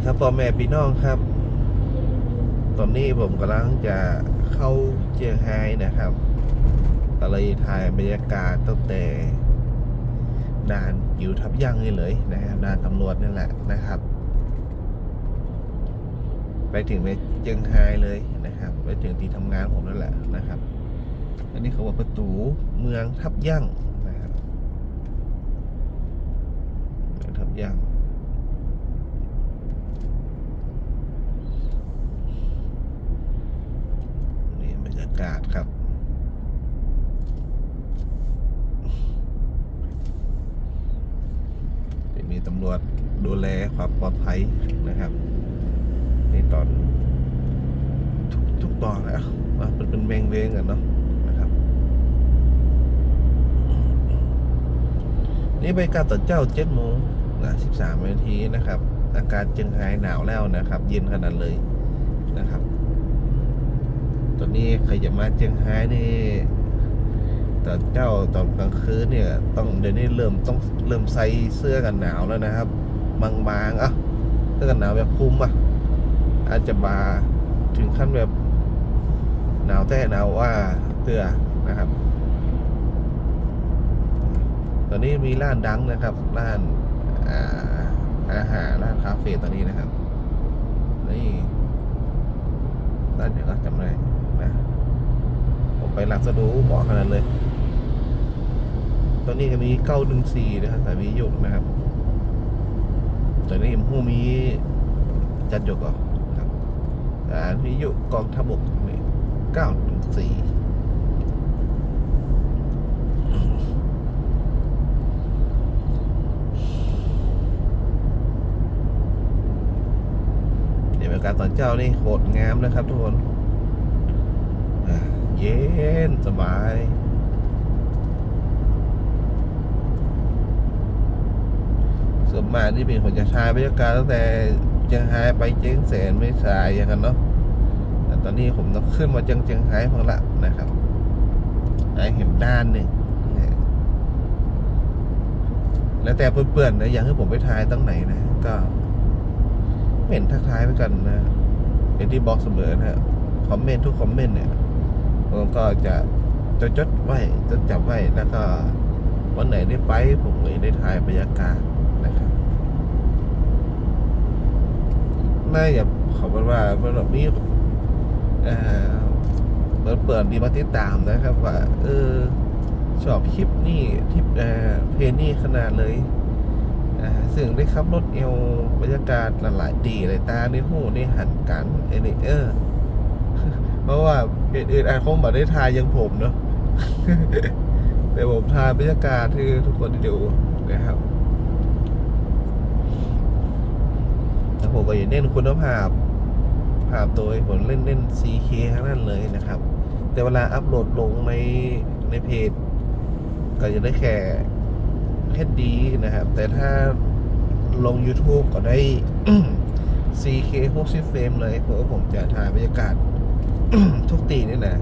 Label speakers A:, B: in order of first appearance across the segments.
A: ดีครับพ่อแม่พี่น้องครับ ตอนนี้ผมกำลังจะเข้าเจียงไฮ้นะครับก็เลยถ่ายบรรยากาศตั้งแต่ด่านอยู่ทับยั่งนี่เลยนะครับด่านตำรวจนี่แหละนะครับ ไปถึงในเจียงไฮ้เลยนะครับ ไปถึงที่ทำงานผมนั่นแหละนะครับ อันนี้เขาบอกประตูเมืองทับยั่งนะครับทับยั่ง นี่บรรยา กาศครับ มีตำรวจดูแลความปลอดภัยนะครับนี่ตอนทุกทุกตอนแล้วว่าเป็นเป็นแมงเวงกันเนาะนะครับ นี่ไปกาตอนเจ้าเจ็ดโมงนะสิบสามนาทีนะครับ อากาศเจียงไฮ้หนาวแล้วนะครับ เย็นขนาดเลยนะครับ ตอนนี้ใครจะมาเจียงไฮ้นี่ตอนเจ้าตอนกลางคืนเนี่ย ต้องเดี๋ยวนี้เริ่มต้องเริ่มใส่เสื้อกันหนาวแล้วนะครับบางๆอะเสื้อกันหนาวแบบคลุมอะอาจจะมาถึงขั้นแบบหนาวแต่หนาวว่าเตือนะครับ ตอนนี้มีร้านดังนะครับร้านอาอาหารร้านคาเฟ่ตอนนี้นะครับ นี่ร้านเดี๋ยวก็จำได้ ไปหลักสะดูบอกขนาดเลย ตอนนี้ก็มีเก้าหนึ่งสี่นะครับสายวิทยุนะครับตอนนี้ผมผู้มีจัดยกเหรอครับสายวิทยุกองทบกนี่เก้าหนึ่งสี่เดี๋ยวบรรยากาศตอนเจ้านี่โคตรงามนะครับทุกคนอะ เย็นสบายส่วนมากนี่เป็นคนจะชายบรรยากาศตั้งแต่เจียงไฮ้ไปเจียงแสนไม่สายอย่างกันเนาะแต่ตอนนี้ผมต้องขึ้นมาเจียงเจียงไฮ้เพิ่งละนะครับไอเห็นด้านหนึ่งเนี่แล้วแต่เปื่อนๆนะอยากให้ผมไปทายตั้งไหนนะก็เห็นทักทายไปกันนะอย่างที่บอกเสมอนะคอมเมนต์ทุกคอมเมนต์เนี่ย ผมก็จะจะจดไว้จดจำไว้แล้วก็วันไหนได้ไป ผมเลยได้ถ่ายบรรยากาศนะครับน่าจะขอเป็นว่าเป็นแบบนี้เออเปิดเปิดดีมาติดตามนะครับ ว่า เออชอบคลิปนี่ทิปเออเพลงนี่ขนาดเลยอ่าซึ่งได้ขับรถเอวบรรยากาศหลายๆดีเลยตาในหูในหันกันเอเนเออ เพราะว่าเอื่นๆอาจคงไม่ได้ทายยังผมเนาะแต่ผมทายบรรยากาศที่ทุกคนได้ดูนะครับแล้วผมก็อย่าเน้นคุณภาพ ภาพโดยผมเล่นเล่น 4K ทั้งนั้นเลยนะครับ แต่เวลาอัพโหลดลงในในเพจ ก็จะได้แค่ HD นะครับ แต่ถ้าลง YouTube ก็ได้ 4K 60เฟรมเลยเพราะว่าผมจะถ่ายบรรยากาศ ทุกตีนี่นะ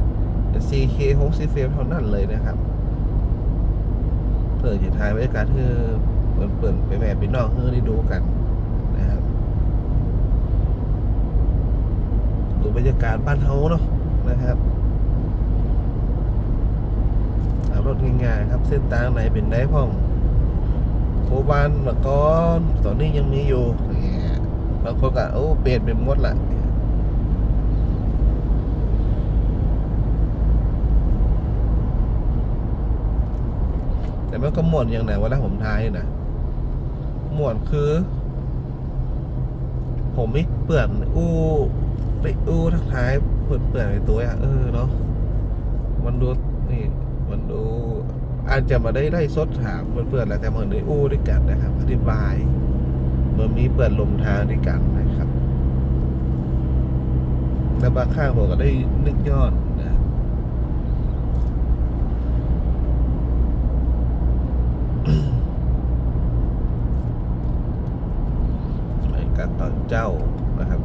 A: แต่ 4K 60เฟรมเท่านั้นเลยนะครับ เปิดจะถ่ายบรรยากาศคือเปิดเปิดไปแม่ไปนอกเพื่อได้ดูกันนะครับดูบรรยากาศบ้านเฮาเนาะนะครับขับรถง่ายๆครับ เส้นทางไหนเป็นได้พ่องโคบานละก้อนตอนนี้ยังมีอยู่เนี่ยบางคนก็โอ้เปลี่ยนเป็นมดละ แต่มันก็หมวนอย่างไหนเวลาผมทายนะหมวนคือ ผมไม่เปื่อนอู้ไปอู้ทักท้ายเปื่อนเปื่อนในตัวอะเออเนาะมันดูนี่ มันดูอาจจะมาได้ได้สดถามเปื่อนๆแหละแต่มันได้อู้ด้วยกันนะครับ อธิบายเหมือนมีเปิดลมทางด้วยกันนะครับ แล้วบางข้างผมก็ได้นึกยอด เจ้านะครับ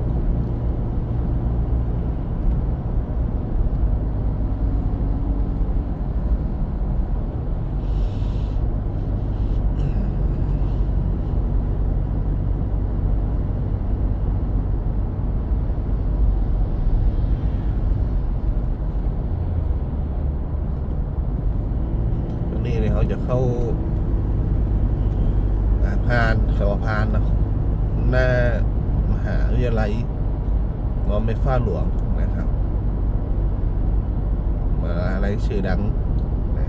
A: นี่เลยเขาจะเข้าพานสวพานนะหน้า หาวิทยาลัยมอไม่ฟ้าหลวงนะครับมหาอะไรชื่อดังนะ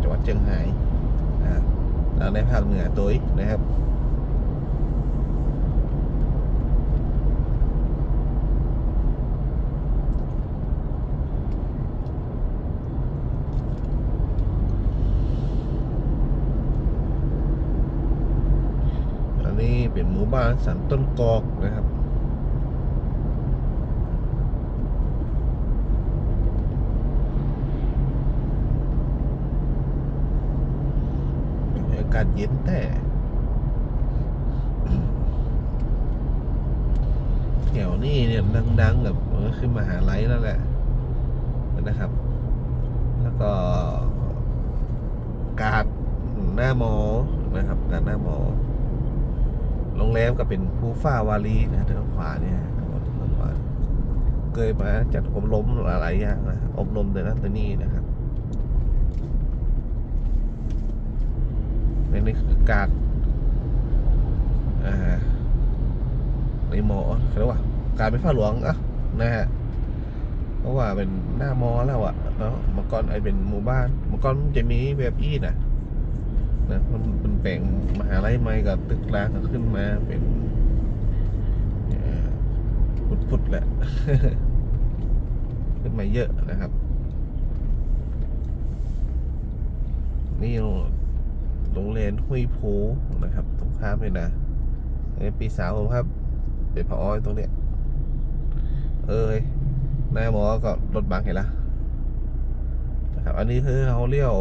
A: จังหวัดเชียงรายอ่าแล้วในภาคเหนือตัวอีกนะครับ อันนี้ เป็นหมู่บ้านสันต้นกอกนะครับอากาศเย็นแต่แถวนี้เนี่ยดังๆกับคือมหาลัยนั่นแหละนะครับ แล้วก็กาดหน้าหมอนะครับ กาดหน้าหมอ โรงแรมก็เป็นภูฟ้าวารีนะทางขวาเนี่ยทางขวาเคยมาจัดอบรมหลายอย่างนะอบรมแต่นั่นแต่นี่นะครับในนี้คือการอ่าในมอเขาเรียกว่า การเป็นฝ้าหลวงอะนะฮะเพราะว่าเป็นหน้ามอแล้วอะเนาะเมื่อก่อนไอเป็นหมู่บ้านเมื่อก่อนมันจะมีแบบอี้นะ นะมันเป็นแปลงมหาลัยใหม่กับตึกร้างก็ขึ้นมาเป็นเอ่อพุดๆแหละ ขึ้นมาเยอะนะครับ นี่โรงเรียนห้วยโพนะครับ ตรงข้ามเลยนะอันปีสาวผมครับ เป็นพออ้อยตรงเนี้ย เอ้ยน้าหมอก็รถบังเห็นละนะครับ อันนี้คือเขาเลี้ยว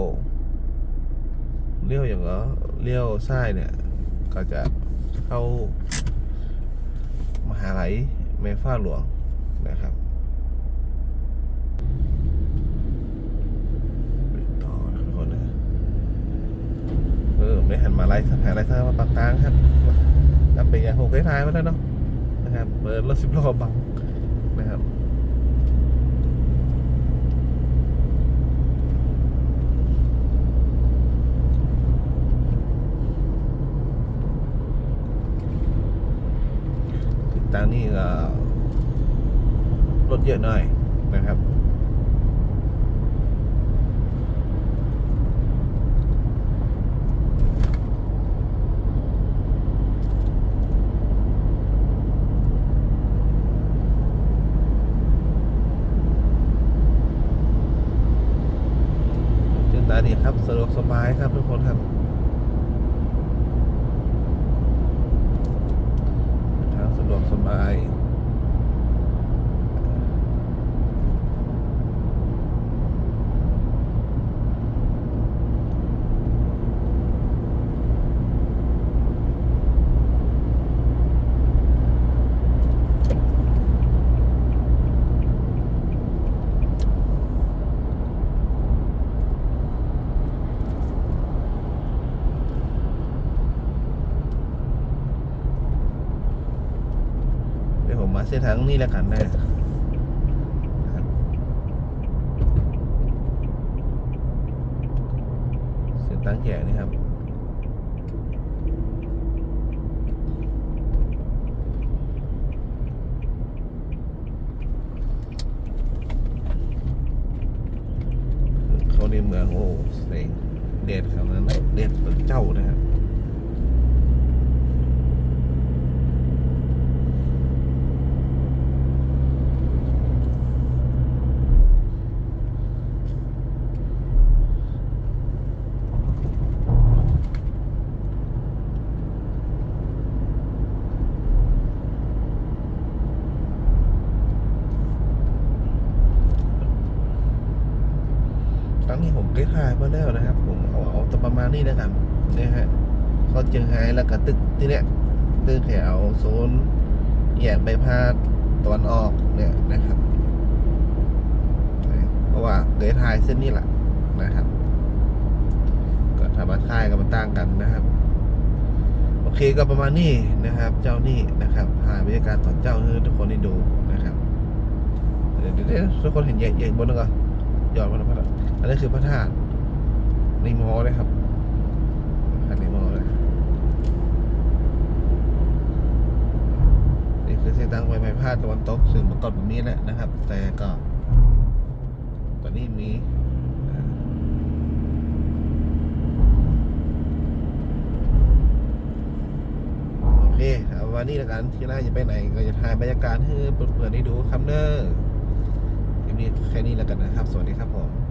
A: เลี้ยวอย่างเหรอเลี้ยวซ้ายเนี่ย ก็จะเข้ามหาลัยแม่ฟ้าหลวงนะครับไปต่อทุกคนนะเออไม่หันมาไล่สถานอะไรซะมาปากกลางครับจำเป็นอย่างหกท้ายมาแล้วเนาะนะครับเปิดรถสิบล้อบังนะครับ ติดตั้ง นี่ก็รถเยอะหน่อยนะครับจุดตาดีครับสะดวกสบายครับทุกคนครับทาง เดี๋ยวผมมาเส้นทางนี้แล้วกันนะครับเส้นตั้งแก่นี่ครับเขาในเมืองโอ้เซ็งเด็ดครับนั้นนะเด็ดเป็นเจ้านะครับ ครั้งนี้ผ มาแล้วนะครับ ผมเอาเอาตประมาณนี้แล้วกันนะฮะเขาเจียงไฮ้แล้วก็ตึกที่เนี้ยตึกแถวโซนแยกใบพาดตะวันออกเนี่ยนะครับเพราะว่าเคยถ่ายเส้นนี้แหละนะครับ ก็ทำมาค่ายกับมันต่างกันนะครับ โอเคก็ประมาณนี้นะครับ เจ้านี่นะครับถ่าบรรยากาศตอนเจ้าให้ทุกคนได้ดูนะครับเดี๋ยวทุกคนเห็นใหญ่ใหญ่บนนึงก่อนยอดพระธาตุอันนี้คือพระธาตุ ในมอเลยครับคันในมอเลยนี่คือเส้นทางไปไม้พาดตะวันตกซึ่งมันต้นแบบนี้แหละนะครับ แต่ก็ ตอนนี้มีโอเคเอาวันนี้ล้วกันที่น่าจะไปไหนก็จะถ่ายบรรยากาศให้เปิดๆให้ดูครับเด้อคลิปนี้แค่นี้แล้วกันนะครับ สวัสดีครับผม